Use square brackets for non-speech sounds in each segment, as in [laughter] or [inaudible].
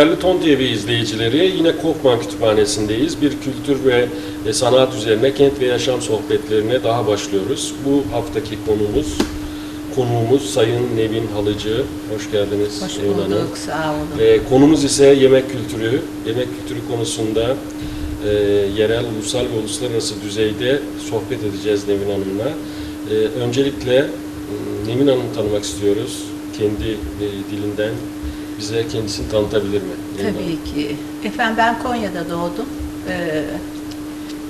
Değerli Ton TV izleyicileri, yine Kofman Kütüphanesi'ndeyiz. Bir kültür ve e, sanat üzerine kent ve yaşam sohbetlerine daha başlıyoruz. Bu haftaki konumuz, konuğumuz Sayın Nevin Halıcı. Hoş geldiniz Hoş Nevin Hanım. bulduk, sağ olun. E, konumuz ise yemek kültürü. Yemek kültürü konusunda e, yerel, ulusal ve uluslararası düzeyde sohbet edeceğiz Nevin Hanım'la. E, öncelikle e, Nevin Hanım'ı tanımak istiyoruz. Kendi e, dilinden bize kendisini tanıtabilir mi? Hanım? Tabii ki. Efendim ben Konya'da doğdum. Ee,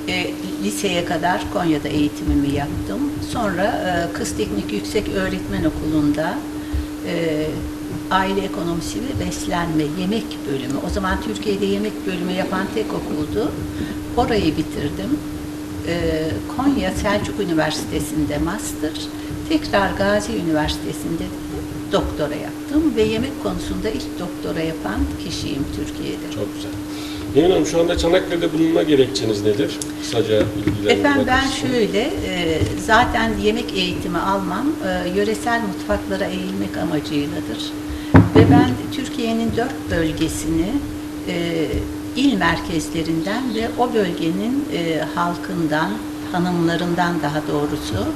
e, liseye kadar Konya'da eğitimimi yaptım. Sonra e, Kız Teknik Yüksek Öğretmen Okulu'nda e, aile ekonomisi ve beslenme yemek bölümü. O zaman Türkiye'de yemek bölümü yapan tek okuldu. Orayı bitirdim. Ee, Konya Selçuk Üniversitesi'nde master, tekrar Gazi Üniversitesi'nde de doktora yaptım ve yemek konusunda ilk doktora yapan kişiyim Türkiye'de. Çok güzel. Nevin Hanım şu anda Çanakkale'de bulunma gerekçeniz nedir? Kısaca bilgiler Efendim ben istiyorum. şöyle, e, zaten yemek eğitimi almam e, yöresel mutfaklara eğilmek amacıyladır. Ve ben Türkiye'nin dört bölgesini e, il merkezlerinden ve o bölgenin e, halkından, hanımlarından daha doğrusu,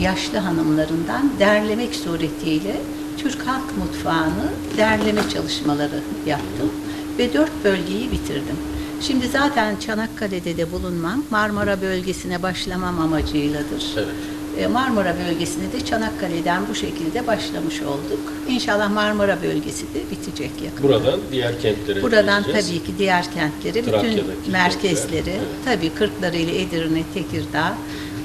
yaşlı hanımlarından derlemek suretiyle Türk halk mutfağını derleme çalışmaları yaptım ve dört bölgeyi bitirdim. Şimdi zaten Çanakkale'de de bulunmam, Marmara bölgesine başlamam amacıyladır. Evet. E, Marmara bölgesine de Çanakkale'den bu şekilde başlamış olduk. İnşallah Marmara bölgesi de bitecek yakında. Buradan diğer kentlere Buradan tabii ki diğer kentlere, bütün merkezleri, kentler, evet. tabii Kırklareli, Edirne, Tekirdağ,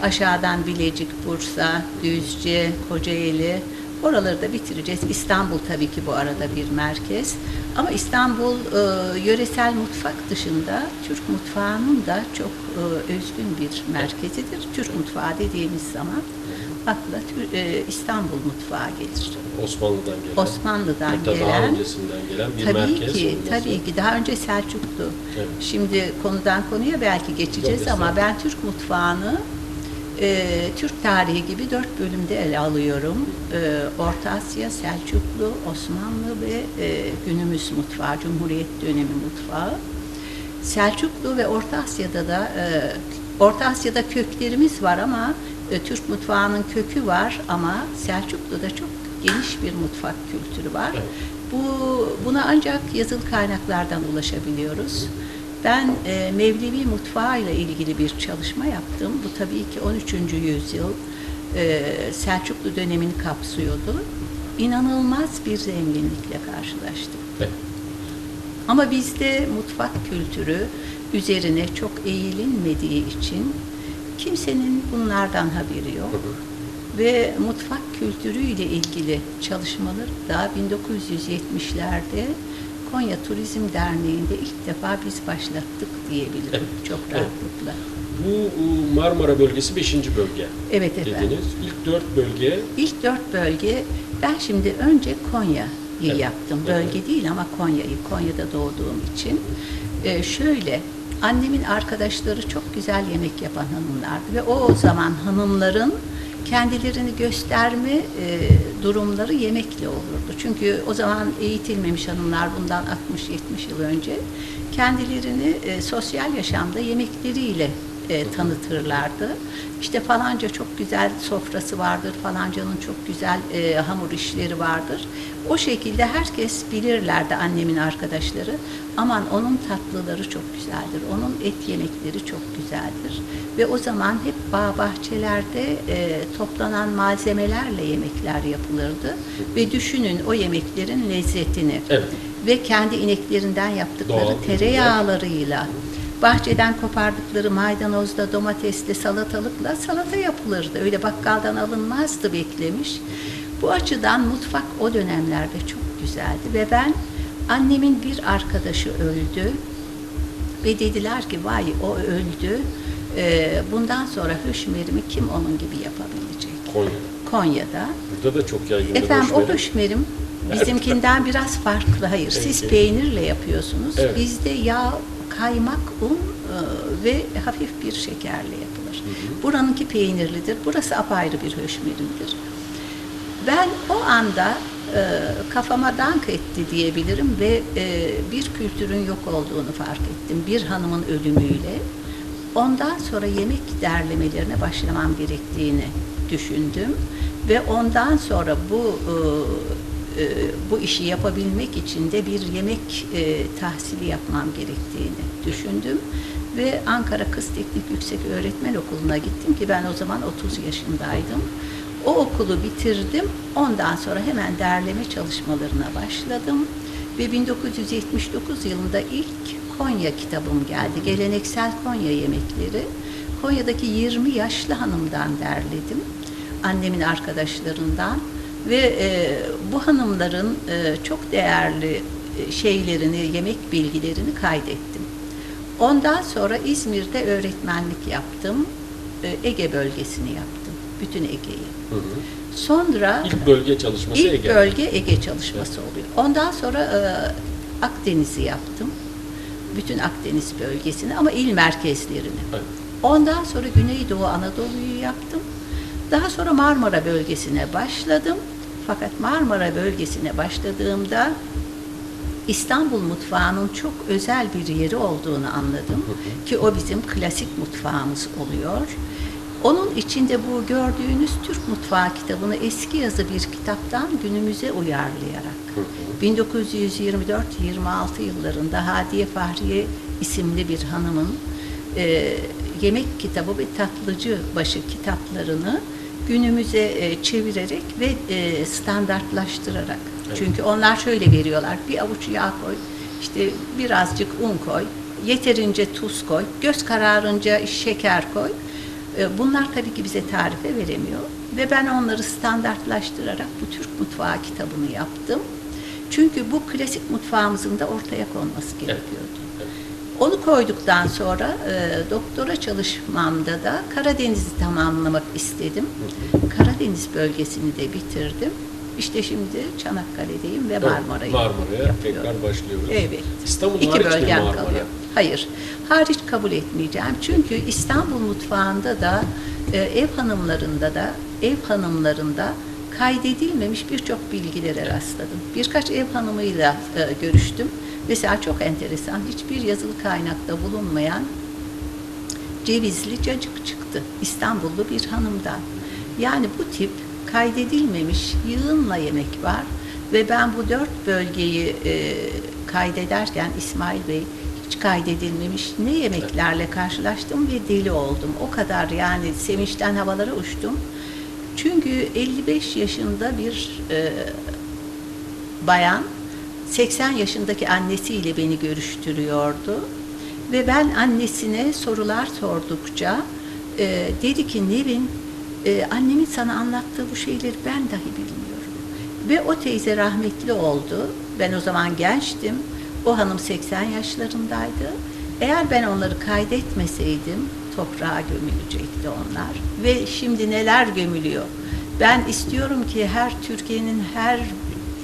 aşağıdan Bilecik, Bursa, Düzce, Kocaeli, oraları da bitireceğiz. İstanbul tabii ki bu arada bir merkez. Ama İstanbul e, yöresel mutfak dışında Türk mutfağının da çok e, özgün bir merkezidir. Türk mutfağı dediğimiz zaman akla e, İstanbul mutfağı gelir. Osmanlı'dan gelen. Osmanlı'dan hatta daha gelen öncesinden gelen bir Tabii merkez. ki, tabii sonra- ki. Daha önce Selçuklu. Evet. Şimdi konudan konuya belki geçeceğiz Yok, ama ben Türk mutfağını e, Türk tarihi gibi dört bölümde ele alıyorum. E, Orta Asya, Selçuklu, Osmanlı ve e, günümüz mutfağı, Cumhuriyet dönemi mutfağı. Selçuklu ve Orta Asya'da da e, Orta Asya'da köklerimiz var ama e, Türk mutfağının kökü var ama Selçuklu'da çok geniş bir mutfak kültürü var. Bu buna ancak yazılı kaynaklardan ulaşabiliyoruz. Ben e, Mevlevi mutfağı ile ilgili bir çalışma yaptım. Bu tabii ki 13. yüzyıl e, Selçuklu dönemini kapsıyordu. İnanılmaz bir zenginlikle karşılaştım. Evet. Ama bizde mutfak kültürü üzerine çok eğilinmediği için kimsenin bunlardan haberi yok. Hı hı. Ve mutfak kültürüyle ilgili çalışmaları da 1970'lerde Konya Turizm Derneği'nde ilk defa biz başlattık diyebilirim Evet, çok evet. rahatlıkla. Bu e, Marmara bölgesi 5. bölge Evet efendim. dediniz. İlk 4 bölge İlk dört bölge, ben şimdi önce Konya'yı Evet, yaptım. evet. Bölge değil ama Konya'yı, Konya'da doğduğum için. Ee, şöyle, annemin arkadaşları çok güzel yemek yapan hanımlardı ve o zaman hanımların kendilerini gösterme e, durumları yemekle olurdu. Çünkü o zaman eğitilmemiş hanımlar bundan 60-70 yıl önce kendilerini e, sosyal yaşamda yemekleriyle e, tanıtırlardı. İşte falanca çok güzel sofrası vardır, falancanın çok güzel e, hamur işleri vardır. O şekilde herkes bilirlerdi annemin arkadaşları. Aman onun tatlıları çok güzeldir, onun et yemekleri çok güzeldir. Ve o zaman hep bağ bahçelerde e, toplanan malzemelerle yemekler yapılırdı. Ve düşünün o yemeklerin lezzetini Evet. ve kendi ineklerinden yaptıkları Doğal tereyağlarıyla bahçeden kopardıkları maydanozla, domatesle, salatalıkla salata yapılırdı. Öyle bakkaldan alınmazdı beklemiş. Bu açıdan mutfak o dönemlerde çok güzeldi ve ben annemin bir arkadaşı öldü ve dediler ki vay o öldü. Ee, bundan sonra höşmerimi kim onun gibi yapabilecek? Konya'da. Konya'da Burada da çok yaygındır. Efendim o höşmeri. höşmerim bizimkinden biraz farklı. Hayır, siz peynirle yapıyorsunuz. Evet. Bizde yağ, kaymak, un e, ve hafif bir şekerle yapılır. Buranınki peynirlidir. Burası apayrı bir höşmerimdir. Ben o anda e, kafama dank etti diyebilirim ve e, bir kültürün yok olduğunu fark ettim. Bir hanımın ölümüyle. Ondan sonra yemek derlemelerine başlamam gerektiğini düşündüm ve ondan sonra bu e, e, bu işi yapabilmek için de bir yemek e, tahsili yapmam gerektiğini düşündüm ve Ankara Kız Teknik Yüksek Öğretmen Okulu'na gittim ki ben o zaman 30 yaşındaydım. O okulu bitirdim. Ondan sonra hemen derleme çalışmalarına başladım. Ve 1979 yılında ilk Konya kitabım geldi. Geleneksel Konya yemekleri. Konya'daki 20 yaşlı hanımdan derledim. Annemin arkadaşlarından ve e, bu hanımların e, çok değerli e, şeylerini, yemek bilgilerini kaydettim. Ondan sonra İzmir'de öğretmenlik yaptım. E, Ege bölgesini yaptım. Bütün Ege'yi. Hı hı. Sonra İlk bölge çalışması ilk Ege. bölge Ege çalışması oluyor. Ondan sonra e, Akdeniz'i yaptım. Bütün Akdeniz bölgesini ama il merkezlerini. Evet. Ondan sonra Güneydoğu Anadolu'yu yaptım. Daha sonra Marmara bölgesine başladım. Fakat Marmara bölgesine başladığımda İstanbul mutfağının çok özel bir yeri olduğunu anladım. Ki o bizim klasik mutfağımız oluyor. Onun içinde bu gördüğünüz Türk Mutfağı kitabını eski yazı bir kitaptan günümüze uyarlayarak 1924-26 yıllarında Hadiye Fahriye isimli bir hanımın e, yemek kitabı ve tatlıcı başı kitaplarını günümüze e, çevirerek ve e, standartlaştırarak. Çünkü onlar şöyle veriyorlar. Bir avuç yağ koy, işte birazcık un koy, yeterince tuz koy, göz kararınca şeker koy. E, Bunlar tabii ki bize tarife veremiyor. Ve ben onları standartlaştırarak bu Türk mutfağı kitabını yaptım. Çünkü bu klasik mutfağımızın da ortaya konması gerekiyordu. Onu koyduktan sonra e, doktora çalışmamda da Karadeniz'i tamamlamak istedim. Karadeniz bölgesini de bitirdim. İşte şimdi Çanakkale'deyim ve Marmara'yı Marmara'ya tekrar başlıyoruz. Evet. İstanbul İki hariç bölgem Marmara? kalıyor. Hayır. Hariç kabul etmeyeceğim. Çünkü İstanbul mutfağında da e, ev hanımlarında da ev hanımlarında kaydedilmemiş birçok bilgilere rastladım. Birkaç ev hanımıyla e, görüştüm. Mesela çok enteresan, hiçbir yazılı kaynakta bulunmayan cevizli cacık çıktı. İstanbullu bir hanımdan. Yani bu tip kaydedilmemiş yığınla yemek var ve ben bu dört bölgeyi e, kaydederken İsmail Bey hiç kaydedilmemiş ne yemeklerle karşılaştım ve deli oldum. O kadar yani sevinçten havalara uçtum. Çünkü 55 yaşında bir e, bayan 80 yaşındaki annesiyle beni görüştürüyordu. Ve ben annesine sorular sordukça e, dedi ki Nevin e, annemin sana anlattığı bu şeyleri ben dahi bilmiyorum. Ve o teyze rahmetli oldu. Ben o zaman gençtim. O hanım 80 yaşlarındaydı. Eğer ben onları kaydetmeseydim toprağa gömülecekti onlar. Ve şimdi neler gömülüyor? Ben istiyorum ki her Türkiye'nin her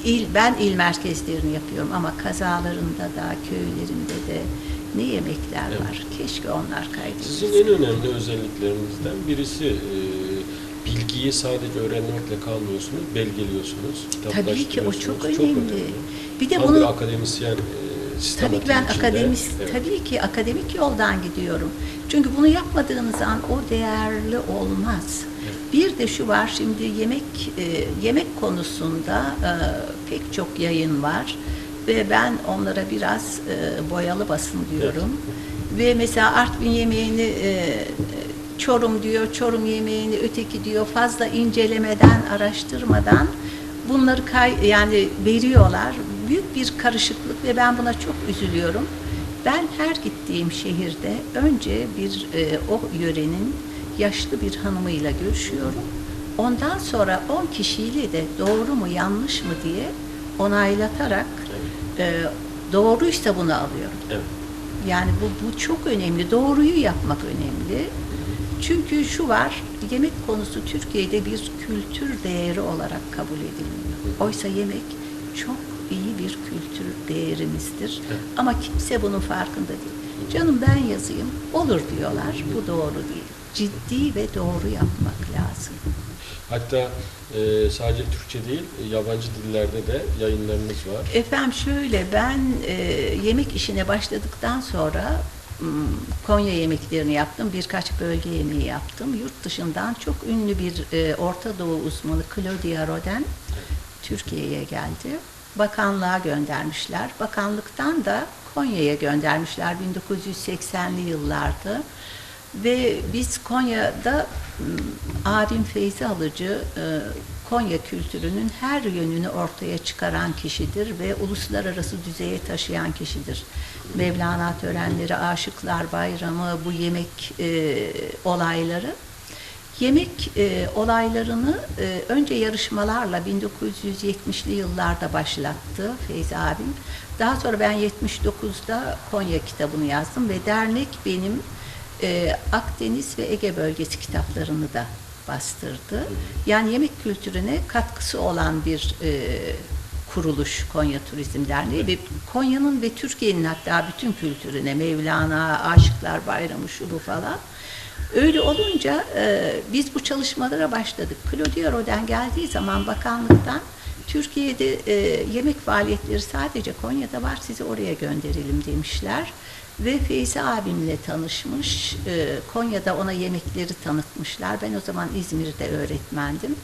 il, ben il merkezlerini yapıyorum ama kazalarında da, köylerinde de ne yemekler Evet. var. Keşke onlar kaydedilse. Sizin en önemli özelliklerinizden birisi e, bilgiyi sadece öğrenmekle kalmıyorsunuz, belgeliyorsunuz, Tabii ki o kitaplaştırıyorsunuz. çok önemli. Bir de Tam bunu bir akademisyen e, Tabii ki ben akademis, Evet. tabii ki akademik yoldan gidiyorum. Çünkü bunu yapmadığınız an o değerli olmaz. Bir de şu var şimdi yemek e, yemek konusunda e, pek çok yayın var ve ben onlara biraz e, boyalı basın diyorum. Ve mesela Artvin yemeğini e, Çorum diyor, Çorum yemeğini öteki diyor fazla incelemeden, araştırmadan bunları kay yani veriyorlar. Büyük bir karışıklık ve ben buna çok üzülüyorum. Ben her gittiğim şehirde önce bir e, o yörenin yaşlı bir hanımıyla görüşüyorum. Ondan sonra 10 kişiyle de doğru mu yanlış mı diye onaylatarak e, doğruysa bunu alıyorum. Evet. Yani bu, bu çok önemli. Doğruyu yapmak önemli. Çünkü şu var, yemek konusu Türkiye'de bir kültür değeri olarak kabul edilmiyor. Oysa yemek çok iyi bir kültür değerimizdir. Evet. Ama kimse bunun farkında değil. Canım ben yazayım. Olur diyorlar. Bu doğru değil. Ciddi ve doğru yapmak lazım. Hatta e, sadece Türkçe değil, e, yabancı dillerde de yayınlarınız var. Efendim şöyle ben e, yemek işine başladıktan sonra Konya yemeklerini yaptım. Birkaç bölge yemeği yaptım. Yurt dışından çok ünlü bir e, Orta Doğu uzmanı Claudia Roden Türkiye'ye geldi. Bakanlığa göndermişler. Bakanlıktan da Konya'ya göndermişler 1980'li yıllarda. Ve biz Konya'da m, abim Feyzi Alıcı e, Konya kültürünün her yönünü ortaya çıkaran kişidir ve uluslararası düzeye taşıyan kişidir. Mevlana törenleri, Aşıklar Bayramı, bu yemek e, olayları Yemek e, olaylarını e, önce yarışmalarla 1970'li yıllarda başlattı Feyzi abim. Daha sonra ben 79'da Konya kitabını yazdım ve dernek benim e, Akdeniz ve Ege bölgesi kitaplarını da bastırdı. Yani yemek kültürüne katkısı olan bir e, kuruluş Konya Turizm Derneği ve Konya'nın ve Türkiye'nin hatta bütün kültürüne Mevlana, Aşıklar Bayramı şu bu falan Öyle olunca e, biz bu çalışmalara başladık. Claudia Roden geldiği zaman bakanlıktan Türkiye'de e, yemek faaliyetleri sadece Konya'da var sizi oraya gönderelim demişler. Ve Feyzi abimle tanışmış. E, Konya'da ona yemekleri tanıtmışlar. Ben o zaman İzmir'de öğretmendim.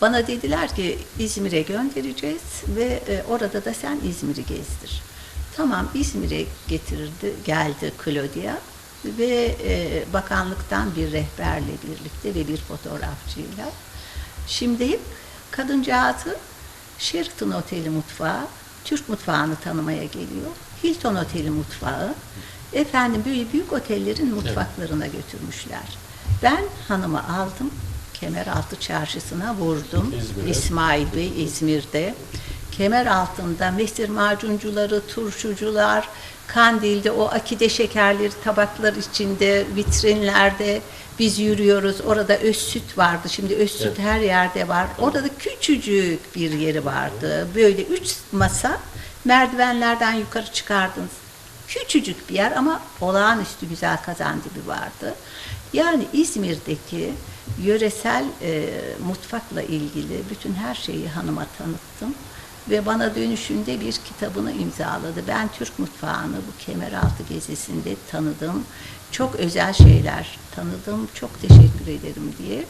Bana dediler ki İzmir'e göndereceğiz ve e, orada da sen İzmir'i gezdir. Tamam İzmir'e getirdi, geldi Claudia ve e, bakanlıktan bir rehberle birlikte ve bir fotoğrafçıyla. Şimdi hep kadıncağızı Sheraton Oteli mutfağı, Türk mutfağını tanımaya geliyor. Hilton Oteli mutfağı, efendim böyle büyük otellerin mutfaklarına götürmüşler. Ben hanımı aldım, Kemeraltı Çarşısı'na vurdum. İzmir'e. İsmail Bey İzmir'de. Kemer altında mesir macuncuları, turşucular, Kandil'de o akide şekerleri tabaklar içinde, vitrinlerde biz yürüyoruz. Orada öz süt vardı. Şimdi öz süt Evet. her yerde var. Orada da küçücük bir yeri vardı. Böyle üç masa merdivenlerden yukarı çıkardınız. Küçücük bir yer ama olağanüstü güzel kazan dibi vardı. Yani İzmir'deki yöresel e, mutfakla ilgili bütün her şeyi hanıma tanıttım ve bana dönüşünde bir kitabını imzaladı. Ben Türk mutfağını bu Kemeraltı gezisinde tanıdım. Çok özel şeyler tanıdım. Çok teşekkür ederim diye.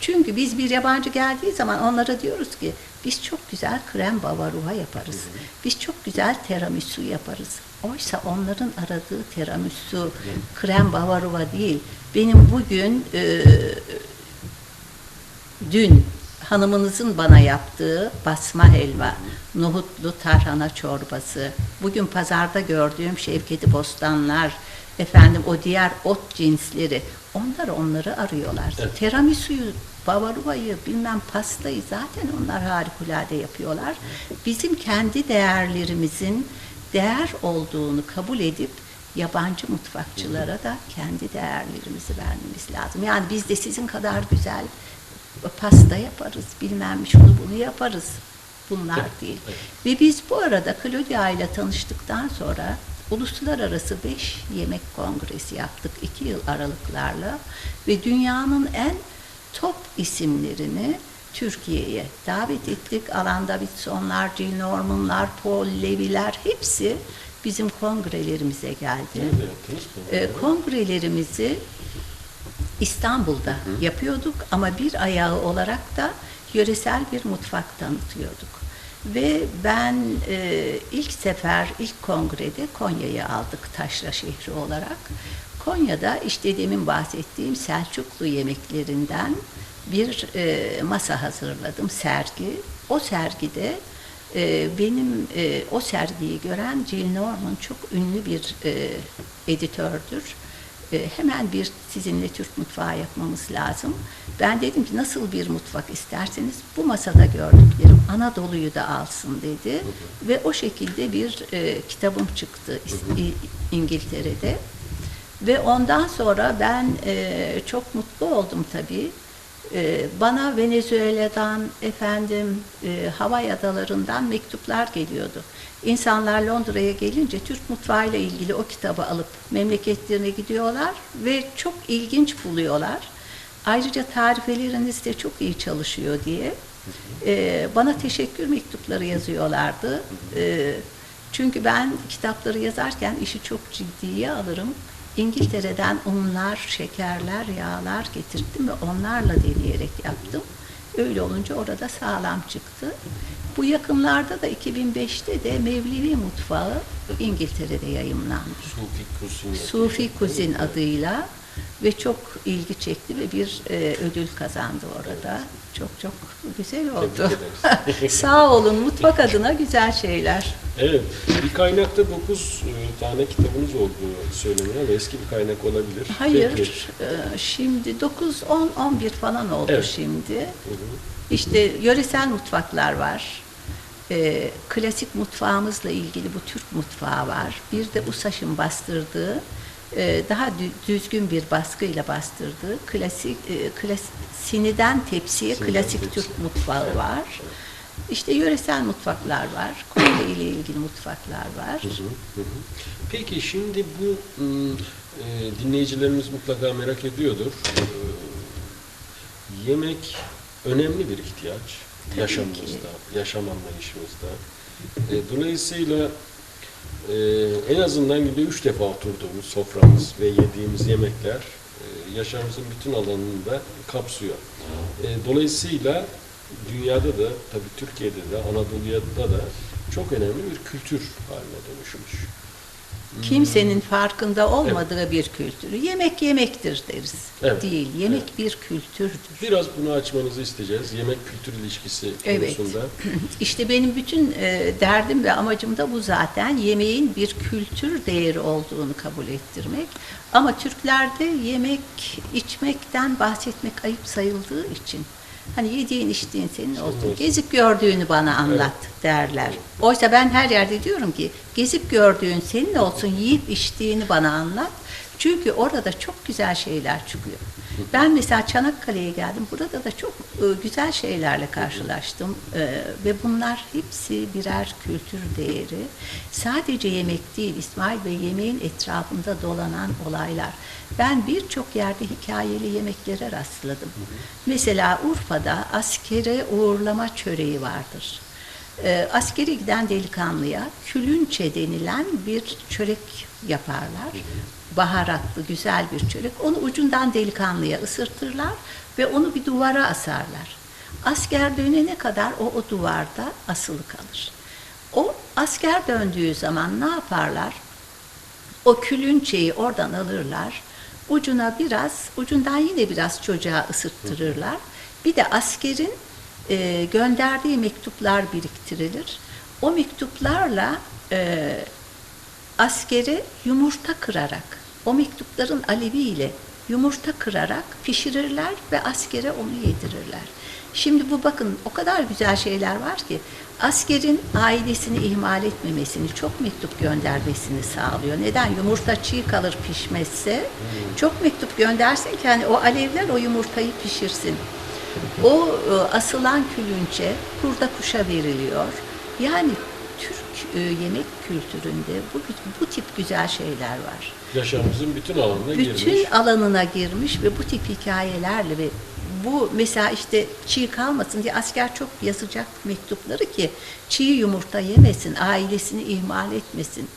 Çünkü biz bir yabancı geldiği zaman onlara diyoruz ki biz çok güzel krem bavaroa yaparız. Biz çok güzel tiramisu yaparız. Oysa onların aradığı tiramisu krem bavaroa değil. Benim bugün e, dün hanımınızın bana yaptığı basma helva, nohutlu tarhana çorbası, bugün pazarda gördüğüm Şevketi Bostanlar, efendim o diğer ot cinsleri, onlar onları arıyorlar. Evet. Tiramisu'yu, bavaroa'yı, bilmem pastayı zaten onlar harikulade yapıyorlar. Bizim kendi değerlerimizin değer olduğunu kabul edip yabancı mutfakçılara da kendi değerlerimizi vermemiz lazım. Yani biz de sizin kadar güzel pasta yaparız, bilmem şunu bunu yaparız. Bunlar Evet, değil. evet. Ve biz bu arada Claudia ile tanıştıktan sonra uluslararası beş yemek kongresi yaptık iki yıl aralıklarla ve dünyanın en top isimlerini Türkiye'ye davet ettik. Alan Davidson'lar, Jill Norman'lar, Paul Levy'ler hepsi bizim kongrelerimize geldi. Nerede yaptınız bunu? E, kongrelerimizi İstanbul'da yapıyorduk ama bir ayağı olarak da yöresel bir mutfak tanıtıyorduk. Ve ben e, ilk sefer, ilk kongrede Konya'yı aldık taşra şehri olarak. Konya'da işte demin bahsettiğim Selçuklu yemeklerinden bir e, masa hazırladım, sergi. O sergide e, benim e, o sergiyi gören Jill Norman çok ünlü bir e, editördür. E, hemen bir sizinle Türk mutfağı yapmamız lazım. Ben dedim ki nasıl bir mutfak isterseniz bu masada gördüklerim Anadolu'yu da alsın dedi. Ve o şekilde bir e, kitabım çıktı İngiltere'de. Ve ondan sonra ben e, çok mutlu oldum tabii. Ee, bana Venezuela'dan, efendim e, Havay adalarından mektuplar geliyordu. İnsanlar Londra'ya gelince Türk mutfağıyla ilgili o kitabı alıp memleketlerine gidiyorlar ve çok ilginç buluyorlar. Ayrıca tarifeleriniz de çok iyi çalışıyor diye e, bana teşekkür mektupları yazıyorlardı. E, çünkü ben kitapları yazarken işi çok ciddiye alırım. İngiltere'den unlar, şekerler, yağlar getirttim ve onlarla deneyerek yaptım. Öyle olunca orada sağlam çıktı. Bu yakınlarda da 2005'te de Mevlevi Mutfağı İngiltere'de yayımlandı. Sufi Kusin. Sufi Kuzin adıyla ve çok ilgi çekti ve bir e, ödül kazandı orada. Çok çok güzel oldu. [laughs] Sağ olun mutfak adına güzel şeyler. Evet, bir kaynakta 9 tane kitabınız olduğu söyleniyor ama eski bir kaynak olabilir. Hayır, Peki. e, şimdi 9, 10, 11 falan oldu Evet. şimdi. Hı hı. İşte yöresel mutfaklar var. E, klasik mutfağımızla ilgili bu Türk mutfağı var. Bir de USAŞ'ın bastırdığı, e, daha dü- düzgün bir baskıyla bastırdığı klasik, e, klas, siniden tepsiye Siniden klasik tepsi. Türk mutfağı Evet, var. İşte yöresel mutfaklar var. Konya ile ilgili mutfaklar var. Hı hı, hı hı. Peki şimdi bu ım, e, dinleyicilerimiz mutlaka merak ediyordur. Ee, yemek önemli bir ihtiyaç Tabii yaşamımızda, yaşam anlayışımızda. E, dolayısıyla e, en azından günde üç defa oturduğumuz soframız ve yediğimiz yemekler e, yaşamımızın bütün alanını da kapsıyor. E, dolayısıyla dünyada da, tabii Türkiye'de de, Anadolu'da da çok önemli bir kültür haline dönüşmüş. Kimsenin farkında olmadığı bir kültürü. Yemek yemektir deriz. Evet, Değil. Yemek evet. bir kültürdür. Biraz bunu açmanızı isteyeceğiz. Yemek kültür ilişkisi Evet. konusunda. [clears throat] İşte benim bütün e, derdim ve amacım da bu zaten. Yemeğin bir kültür değeri olduğunu kabul ettirmek. Ama Türklerde yemek, içmekten bahsetmek ayıp sayıldığı için hani yediğin içtiğin senin olsun. Gezip gördüğünü bana anlat derler. Oysa ben her yerde diyorum ki gezip gördüğün senin olsun, yiyip içtiğini bana anlat. Çünkü orada çok güzel şeyler çıkıyor. Ben mesela Çanakkale'ye geldim. Burada da çok e, güzel şeylerle karşılaştım. E, ve bunlar hepsi birer kültür değeri. Sadece yemek değil İsmail Bey yemeğin etrafında dolanan olaylar. Ben birçok yerde hikayeli yemeklere rastladım. Mesela Urfa'da askere uğurlama çöreği vardır. E, askeri giden delikanlıya külünçe denilen bir çörek yaparlar. Baharatlı, güzel bir çörek. Onu ucundan delikanlıya ısırtırlar ve onu bir duvara asarlar. Asker dönene kadar o, o duvarda asılı kalır. O asker döndüğü zaman ne yaparlar? O külünçeyi oradan alırlar. Ucuna biraz, ucundan yine biraz çocuğa ısıttırırlar. Bir de askerin e, gönderdiği mektuplar biriktirilir. O mektuplarla e, askere yumurta kırarak, o mektupların aleviyle yumurta kırarak pişirirler ve askere onu yedirirler. Şimdi bu bakın o kadar güzel şeyler var ki askerin ailesini ihmal etmemesini, çok mektup göndermesini sağlıyor. Neden? Yumurta çiğ kalır pişmezse. Çok mektup göndersin ki hani o alevler o yumurtayı pişirsin. O e, asılan külünçe kurda kuşa veriliyor. Yani Türk e, yemek kültüründe bu, bu tip güzel şeyler var. Yaşamımızın bütün alanına Bütün girmiş. alanına girmiş ve bu tip hikayelerle ve bu mesela işte çiğ kalmasın diye asker çok yazacak mektupları ki çiğ yumurta yemesin, ailesini ihmal etmesin.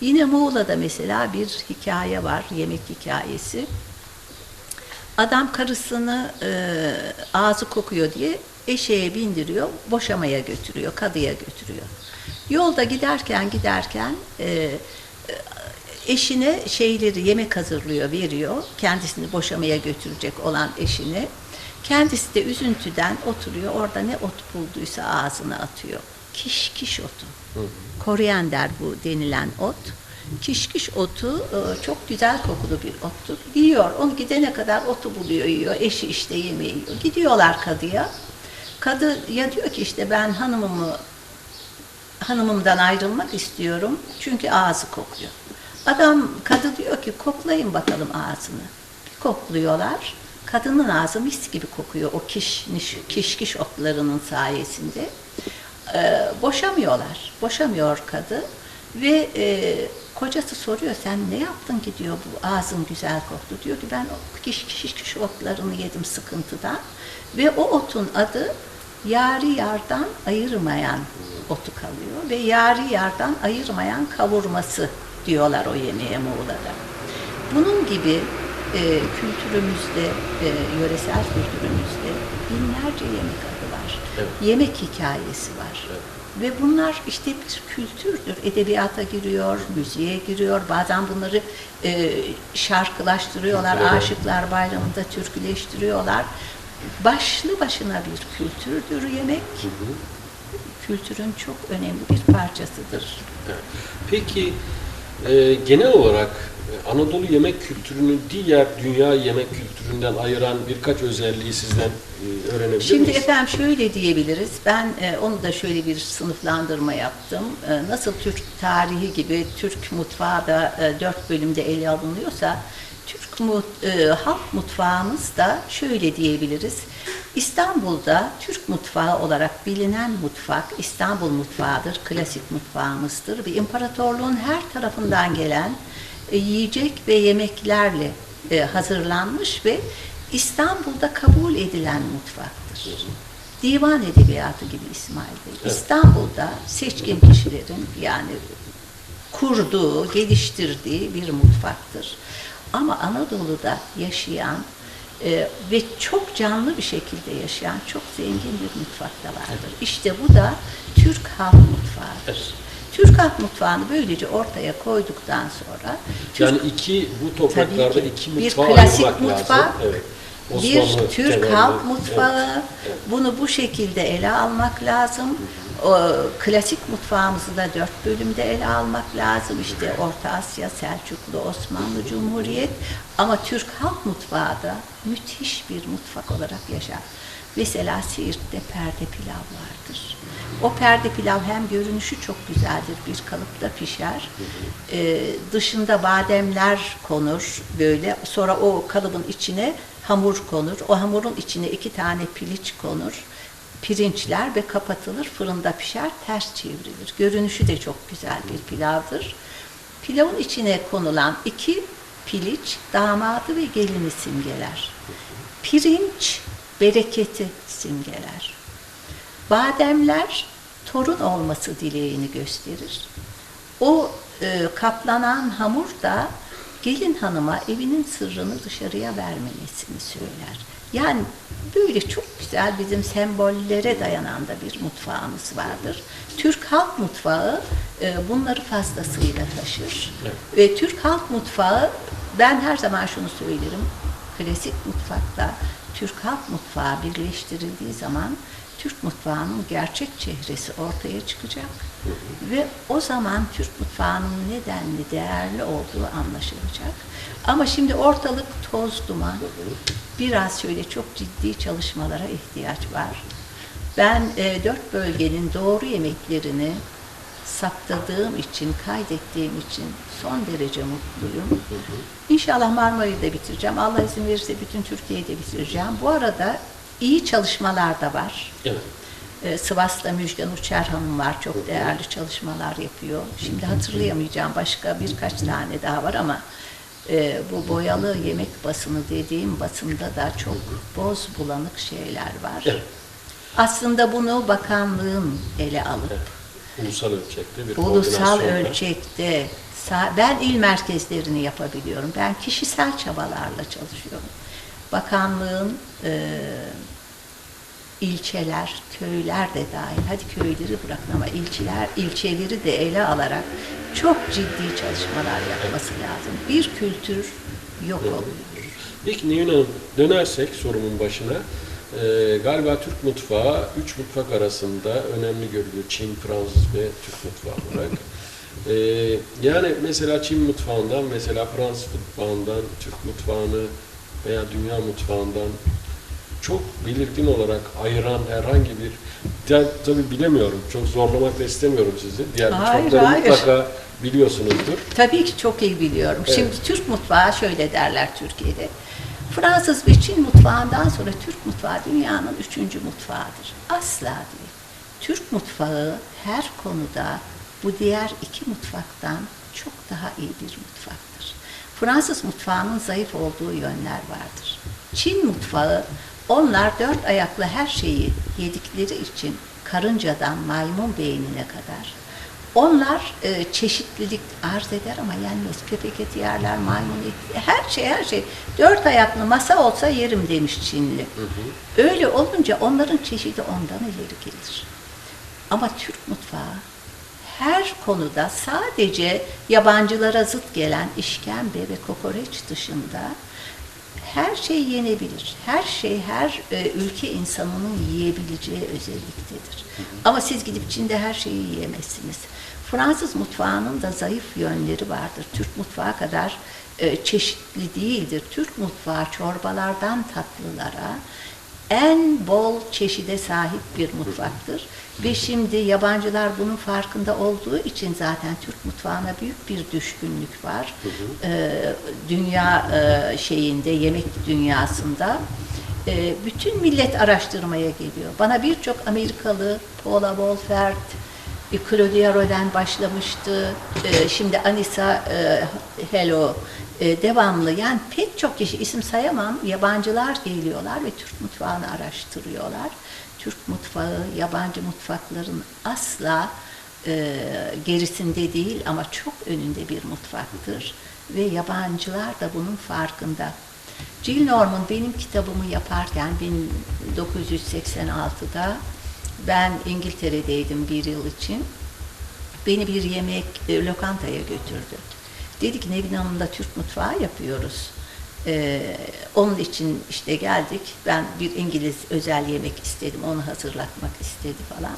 Yine Muğla'da mesela bir hikaye var, yemek hikayesi. Adam karısını e, ağzı kokuyor diye eşeğe bindiriyor, boşamaya götürüyor, kadıya götürüyor. Yolda giderken giderken e, eşine şeyleri yemek hazırlıyor, veriyor. Kendisini boşamaya götürecek olan eşine. Kendisi de üzüntüden oturuyor. Orada ne ot bulduysa ağzına atıyor. Kiş kiş otu. Koriyender bu denilen ot. Kişkiş otu e, çok güzel kokulu bir ottur. Yiyor. Onu gidene kadar otu buluyor, yiyor. Eşi işte yemeği yiyor. Gidiyorlar kadıya. Kadı ya diyor ki işte ben hanımımı hanımımdan ayrılmak istiyorum çünkü ağzı kokuyor. Adam kadı diyor ki koklayın bakalım ağzını. Bir kokluyorlar. Kadının ağzı mis gibi kokuyor o kişniş, kişkiş otlarının sayesinde. Ee, boşamıyorlar. Boşamıyor kadın. Ve e, kocası soruyor sen ne yaptın ki diyor bu ağzın güzel koktu. Diyor ki ben o kiş, kiş, kiş otlarını yedim sıkıntıdan. Ve o otun adı yari yardan ayırmayan otu kalıyor. Ve yari yardan ayırmayan kavurması diyorlar o yemeğe Muğla'da. Bunun gibi e, kültürümüzde, e, yöresel kültürümüzde binlerce yemek adı var. Evet. Yemek hikayesi var. Evet. Ve bunlar işte bir kültürdür. Edebiyata giriyor, müziğe giriyor. Bazen bunları e, şarkılaştırıyorlar. Aşıklar Bayramı'nda türküleştiriyorlar. Başlı başına bir kültürdür yemek. Hı hı. Kültürün çok önemli bir parçasıdır. Evet. Peki e, genel olarak e, Anadolu yemek kültürünü diğer dünya yemek kültüründen ayıran birkaç özelliği sizden e, öğrenebilir Şimdi miyiz? efendim şöyle diyebiliriz. Ben e, onu da şöyle bir sınıflandırma yaptım. E, nasıl Türk tarihi gibi Türk mutfağı da e, dört bölümde ele alınıyorsa Türk mut, e, halk mutfağımız da şöyle diyebiliriz. İstanbul'da Türk mutfağı olarak bilinen mutfak İstanbul mutfağıdır, klasik mutfağımızdır. Bir imparatorluğun her tarafından gelen e, yiyecek ve yemeklerle e, hazırlanmış ve İstanbul'da kabul edilen mutfaktır. Divan edebiyatı gibi İsmail Bey. Evet. İstanbul'da seçkin kişilerin yani kurduğu, geliştirdiği bir mutfaktır. Ama Anadolu'da yaşayan e, ve çok canlı bir şekilde yaşayan çok zengin bir mutfak da vardır. İşte bu da Türk halk mutfağıdır. Evet. Türk halk mutfağını böylece ortaya koyduktan sonra Türk Yani iki bu topraklarda ki. iki Bir mutfağı klasik ayırmak mutfak, lazım. Evet. bir Osmanlı Türk temelli. halk mutfağı, Evet. Evet. bunu bu şekilde ele almak lazım. O, klasik mutfağımızı da dört bölümde ele almak lazım. İşte Orta Asya, Selçuklu, Osmanlı, Cumhuriyet. Ama Türk halk mutfağı da müthiş bir mutfak olarak yaşar. Mesela Siirt'te perde pilav vardır. O perde pilav hem görünüşü çok güzeldir, bir kalıpta pişer. Ee, dışında bademler konur böyle. Sonra o kalıbın içine hamur konur. O hamurun içine iki tane piliç konur. Pirinçler ve kapatılır, fırında pişer, ters çevrilir. Görünüşü de çok güzel bir pilavdır. Pilavın içine konulan iki piliç damadı ve gelini simgeler. Pirinç bereketi simgeler. Bademler torun olması dileğini gösterir. O e, kaplanan hamur da gelin hanıma evinin sırrını dışarıya vermemesini söyler. Yani böyle çok güzel bizim sembollere dayanan da bir mutfağımız vardır. Türk halk mutfağı e, bunları fazlasıyla taşır. Evet. Ve Türk halk mutfağı ben her zaman şunu söylerim. Klasik mutfakla Türk halk mutfağı birleştirildiği zaman Türk mutfağının gerçek çehresi ortaya çıkacak ve o zaman Türk mutfağının nedenli değerli olduğu anlaşılacak. Ama şimdi ortalık toz duman. Biraz şöyle çok ciddi çalışmalara ihtiyaç var. Ben e, dört bölgenin doğru yemeklerini saptadığım için, kaydettiğim için son derece mutluyum. İnşallah Marmara'yı da bitireceğim. Allah izin verirse bütün Türkiye'yi de bitireceğim. Bu arada iyi çalışmalar da var. Evet. Ee, Sivas'ta Müjgan Uçer Hanım var. Çok değerli çalışmalar yapıyor. Şimdi hatırlayamayacağım. Başka birkaç tane daha var ama e, bu boyalı yemek basını dediğim basında da çok boz bulanık şeyler var. Evet. Aslında bunu bakanlığın ele alıp Ulusal ölçekte bir ulusal ölçekte ben il merkezlerini yapabiliyorum. Ben kişisel çabalarla çalışıyorum. Bakanlığın e, ilçeler, köyler de dahil. Hadi köyleri bırakın ama ilçeler, ilçeleri de ele alarak çok ciddi çalışmalar yapması lazım. Bir kültür yok oluyor. Peki Nevin Hanım dönersek sorumun başına. Ee, galiba Türk mutfağı üç mutfak arasında önemli görülüyor. Çin, Fransız ve Türk mutfağı olarak. Ee, yani mesela Çin mutfağından, mesela Fransız mutfağından, Türk mutfağını veya dünya mutfağından çok belirgin olarak ayıran herhangi bir ya, tabii bilemiyorum. Çok zorlamak da istemiyorum sizi. Diğer Hayır, mutfakları hayır. mutlaka biliyorsunuzdur. Tabii ki çok iyi biliyorum. Evet. Şimdi Türk mutfağı şöyle derler Türkiye'de. Fransız ve Çin mutfağından sonra Türk mutfağı dünyanın üçüncü mutfağıdır. Asla değil. Türk mutfağı her konuda bu diğer iki mutfaktan çok daha iyi bir mutfaktır. Fransız mutfağının zayıf olduğu yönler vardır. Çin mutfağı onlar dört ayaklı her şeyi yedikleri için karıncadan maymun beynine kadar onlar e, çeşitlilik arz eder ama yenmez. Köpek eti yerler, maymun eti, her şey her şey. Dört ayaklı masa olsa yerim demiş Çinli. Öyle olunca onların çeşidi ondan ileri gelir. Ama Türk mutfağı her konuda sadece yabancılara zıt gelen işkembe ve kokoreç dışında her şey yenebilir. Her şey her e, ülke insanının yiyebileceği özelliktedir. Ama siz gidip Çin'de her şeyi yiyemezsiniz. Fransız mutfağının da zayıf yönleri vardır. Türk mutfağı kadar e, çeşitli değildir. Türk mutfağı çorbalardan tatlılara en bol çeşide sahip bir mutfaktır. Ve şimdi yabancılar bunun farkında olduğu için zaten Türk mutfağına büyük bir düşkünlük var. Ee, dünya e, şeyinde, yemek dünyasında. Ee, bütün millet araştırmaya geliyor. Bana birçok Amerikalı, Paula Wolfert, Claudia Roden başlamıştı. Ee, şimdi Anissa e, Hello e, devamlı yani pek çok kişi isim sayamam yabancılar geliyorlar ve Türk mutfağını araştırıyorlar. Türk mutfağı yabancı mutfakların asla e, gerisinde değil ama çok önünde bir mutfaktır ve yabancılar da bunun farkında. Jill Norman benim kitabımı yaparken 1986'da ben İngiltere'deydim bir yıl için. Beni bir yemek e, lokantaya götürdü. Dedik Nevin Hanım'da Türk mutfağı yapıyoruz. Ee, onun için işte geldik. Ben bir İngiliz özel yemek istedim. Onu hazırlatmak istedi falan.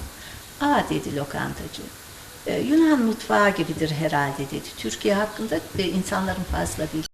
Aa dedi lokantacı. "e, Yunan mutfağı gibidir herhalde dedi. Türkiye hakkında e, insanların fazla bilgisi